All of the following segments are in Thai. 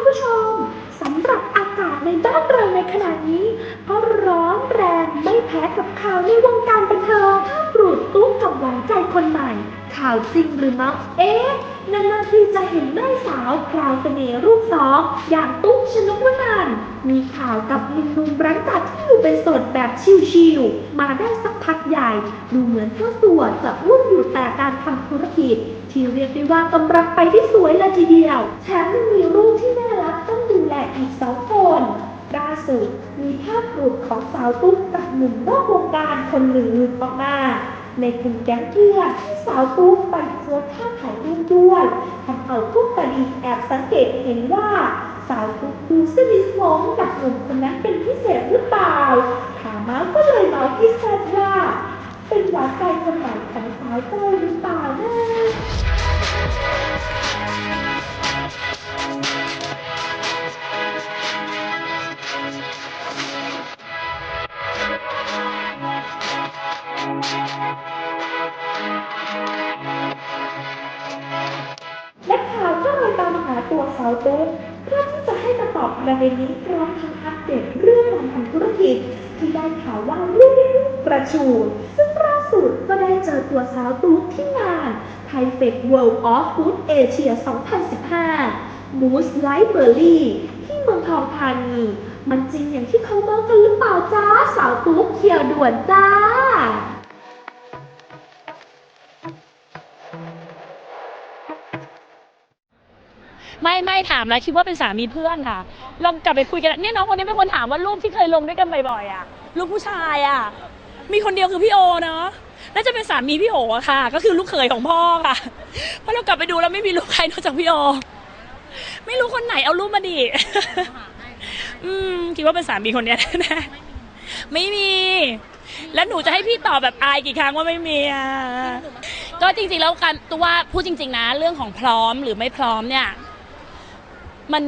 คุณผู้ชมสำหรับอากาศในบ้านเราในขณะนี้ ก็ร้อนแรงไม่แพ้กับข่าวในวงการบันเทิงถ้าปลุดตุ๊กกับหวานใจคนใหม่ ข่าวจริงหรือเมาเอ๊ะนานๆทีจะเห็นแม่สาวพราวเสน่ห์รูปสองอย่างตุ๊กชนกวนันมีข่าวกับหนุ่มรังกัดที่อยู่เป็นโสดแบบชิวๆมาได้สักพักใหญ่ ดูเหมือนเจ้าตัวจะวุ่นอยู่แต่การทำธุรกิจ ที่เรียกได้ว่ากำลังไปที่สวยเลยทีเดียวแถมยังมีลูกที่น่ารักต้องดูแอีกสองคนล่าสุดมีภาพหลุดของสาวตุ๊กกับหนุ่มนอกวงการคนหนึ่งหลุดออกมาในกลุ่มแก๊งเพื่อนที่สาวตุ๊กไปโพสท่าถ่ายรูปด้วยทำเอาพวกตาดีแอบสังเกตเห็นว่าสาวตุ๊กดูสนิทสนมกับหนุ่มคนนั้นเป็นพิเศษหรือเปล่าถามมาก็เลยเมาที่แซดว่าเป็นหวานใจคนใหม่ของสาวเต้ หาตัวสาวตุ๊กเพื่อที่จะให้มาตอบประเด็นนี้พร้อมทั้งอัปเดตเรื่องการทำธุรกิจ ที่ได้ข่าวว่าลูกกระชูดซึ่งล่าสุดก็ได้เจอตัวสาวตุ๊กที่งานไทเฟก World of Food Asia 2015 Moose Library ที่เมืองทองธานี มันจริงอย่างที่เขาเมากันหรือเปล่าจ้า สาวตุ๊กเขียวด่วนจ้า ไม่ไม่ถามแล้วคิดว่าเป็นสามีเพื่อนค่ะลองกลับไปคุยกันเนี่ยน้องคนนี้เป็นคนถามว่ารูปที่เคยลงด้วยกันบ่อยๆอะรูปผู้ชายอะมีคนเดียวคือพี่โอเนาะน่าจะเป็นสามีพี่โออะค่ะ ก็คือลูกเขยของพ่อค่ะเพราะเรากลับไปดูแล้วไม่มีรูปใครนอกจากพี่โอไม่รู้คนไหนเอารูปมาดิอืมคิดว่าเป็นสามีคนเนี้ยแน่ๆไม่มี แล้วหนูจะให้พี่ตอบแบบอายกี่ครั้งว่าไม่มีอะก็จริงๆแล้วการตัวว่าพูดจริง ๆ นะ เรื่องของพร้อมหรือไม่พร้อมเนี่ย มัน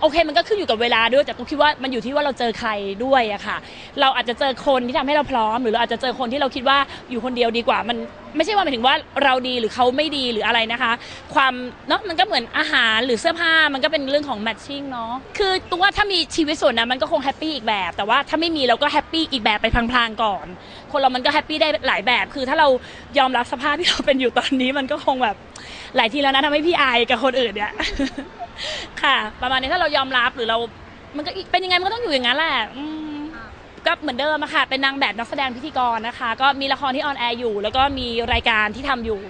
โอเคมันก็ขึ้นอยู่กับเวลาด้วยแต่กูคิดว่ามันอยู่ที่ว่าเราเจอใครด้วยอะค่ะ เราอาจจะเจอคนที่ทำให้เราพร้อม หรือเราอาจจะเจอคนที่เราคิดว่าอยู่คนเดียวดีกว่า มันไม่ใช่ว่าหมายถึงว่าเราดีหรือเขาไม่ดีหรืออะไรนะคะ ความเนาะมันก็เหมือนอาหารหรือเสื้อผ้ามันก็เป็นเรื่องของแมทชิ่งเนาะคือตัววาถ้ามีชีวิตส่วนนั้นมันก็คงแฮปปี้อีกแบบ แต่ว่าถ้าไม่มีเราก็แฮปปี้อีกแบบไปพลางๆก่อน คนเรามันก็แฮปปี้ได้หลายแบบ คือถ้าเรายอมรับสภาพที่เราเป็นอยู่ตอนนี้มันก็คงแบบหลายทีแล้วนะทำให้พี่อายกับคนอื่นเนี่ย ค่ะ ประมาณนี้ถ้าเรายอมรับหรือเรา มันก็อีกเป็นยังไงมันก็ต้องอยู่อย่างนั้นแหละอืมก็เหมือนเดิมอะค่ะ เป็นนางแบบนักแสดงพิธีกรนะคะ ก็มีละครที่ออนแอร์อยู่ แล้วก็มีรายการที่ทำอยู่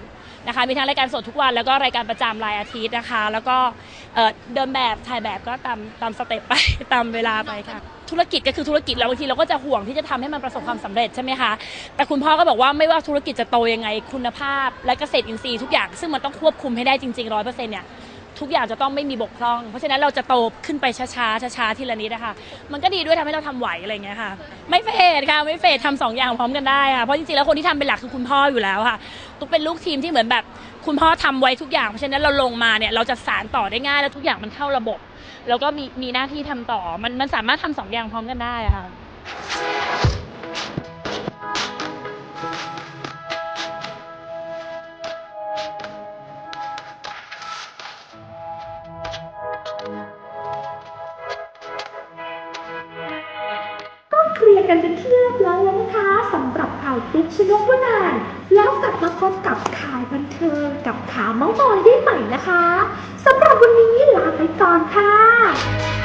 นะคะ มีทั้งรายการสดทุกวัน แล้วก็รายการประจำรายอาทิตย์นะคะ แล้วก็เอ่อเดินแบบถ่ายแบบก็ตามตามสเต็ปไป ตามเวลาไปค่ะ ธุรกิจก็คือธุรกิจแล้วบางทีเราก็จะห่วงที่จะทำให้มันประสบความสำเร็จใช่ไหมคะ แต่คุณพ่อก็บอกว่าไม่ว่าธุรกิจจะโตยังไงคุณภาพ และเกษตรอินทรีย์ทุกอย่าง ซึ่งมันต้องควบคุมให้ได้จริงๆร้อยเปอร์เซ็นต์เนี่ย ทุกอย่างจะต้องไม่มีบกพร่อง เพราะฉะนั้นเราจะโตขึ้นไปช้าๆช้าๆทีละนิดนะคะมันก็ดีด้วยทำให้เราทำไหวอะไรอย่างเงี้ยค่ะ ไม่เฟดค่ะไม่เฟดทำสองอย่างพร้อมกันได้ค่ะเพราะจริงๆแล้วคนที่ทำเป็นหลักคือคุณพ่ออยู่แล้วค่ะตุ๊กเป็นลูกทีมที่เหมือนแบบคุณพ่อทำไว้ทุกอย่างเพราะฉะนั้นเราลงมาเนี่ยเราจะสารต่อได้ง่ายแล้วทุกอย่างมันเข้าระบบ แล้วก็มีมีหน้าที่ทำต่อมันมันสามารถทำสองอย่างพร้อมกันได้อะค่ะ กันเป็นที่เรียบร้อยแล้วนะคะสำหรับข่าวตุ๊กชนกวนานแล้วกลับมาพบกับข่าวบันเทิงกับข่าวเมาส์มอยได้ใหม่นะคะสำหรับวันนี้ลาไปก่อนค่ะ